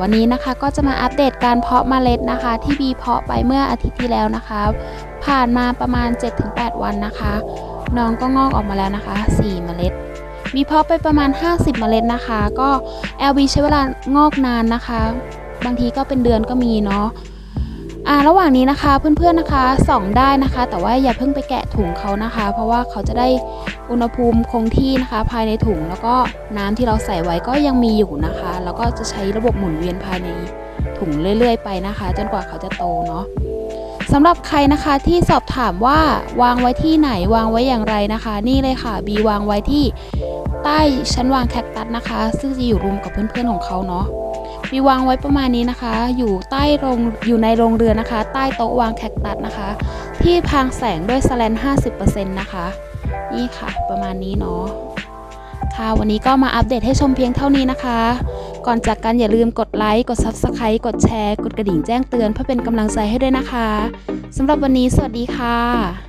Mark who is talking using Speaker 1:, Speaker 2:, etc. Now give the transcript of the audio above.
Speaker 1: วันนี้นะคะก็จะมาอัปเดตการเพาะเมล็ดนะคะ ที่บีเพาะไปเมื่ออาทิตย์ที่แล้วนะคะ ผ่านมาประมาณ 7-8 วันนะคะน้องก็งอกออกมาแล้วนะคะ 4 เมล็ดมีเพาะไปประมาณ 50 เมล็ดนะคะ ก็ LB ใช้เวลางอกนานนะคะ บางทีก็เป็นเดือนก็มีเนาะ อ่าระหว่างนี้นะคะเพื่อนๆนะคะส่องได้นะคะ แต่ว่าอย่าเพิ่งไปแกะถุงเขานะคะ เพราะว่าเขาจะได้อุณหภูมิคงที่นะคะ ภายในถุงแล้วก็น้ำที่เราใส่ไว้ก็ยังมีอยู่นะคะ แล้วก็จะใช้ระบบหมุนเวียนภายในถุงเรื่อย ๆ ไปนะคะ จนกว่าเขาจะโตเนาะสำหรับใครนะคะที่สอบถามว่าวางไว้ที่ไหนวางไว้อย่างไรนะคะ นี่เลยค่ะบีวางไว้ที่ใต้ชั้นวางแคคตัสนะคะ ซึ่งจะอยู่รวมกับเพื่อนๆของเขาเนาะ มีวางไว้ประมาณนี้นะคะ อยู่ใต้โรงอยู่ในโรงเรือนนะคะ ใต้โต๊ะวางแคคตัสนะคะ ที่พรางแสงด้วยสแลน50%นะคะ นี่ค่ะประมาณนี้เนาะค่ะวันนี้ก็มาอัปเดตให้ชมเพียงเท่านี้นะคะ ก่อนจากกันอย่าลืมกดไลค์ กด Subscribe กดแชร์ กดกระดิ่งแจ้งเตือนเพื่อเป็นกำลังใจให้ด้วยนะคะสำหรับวันนี้สวัสดีค่ะ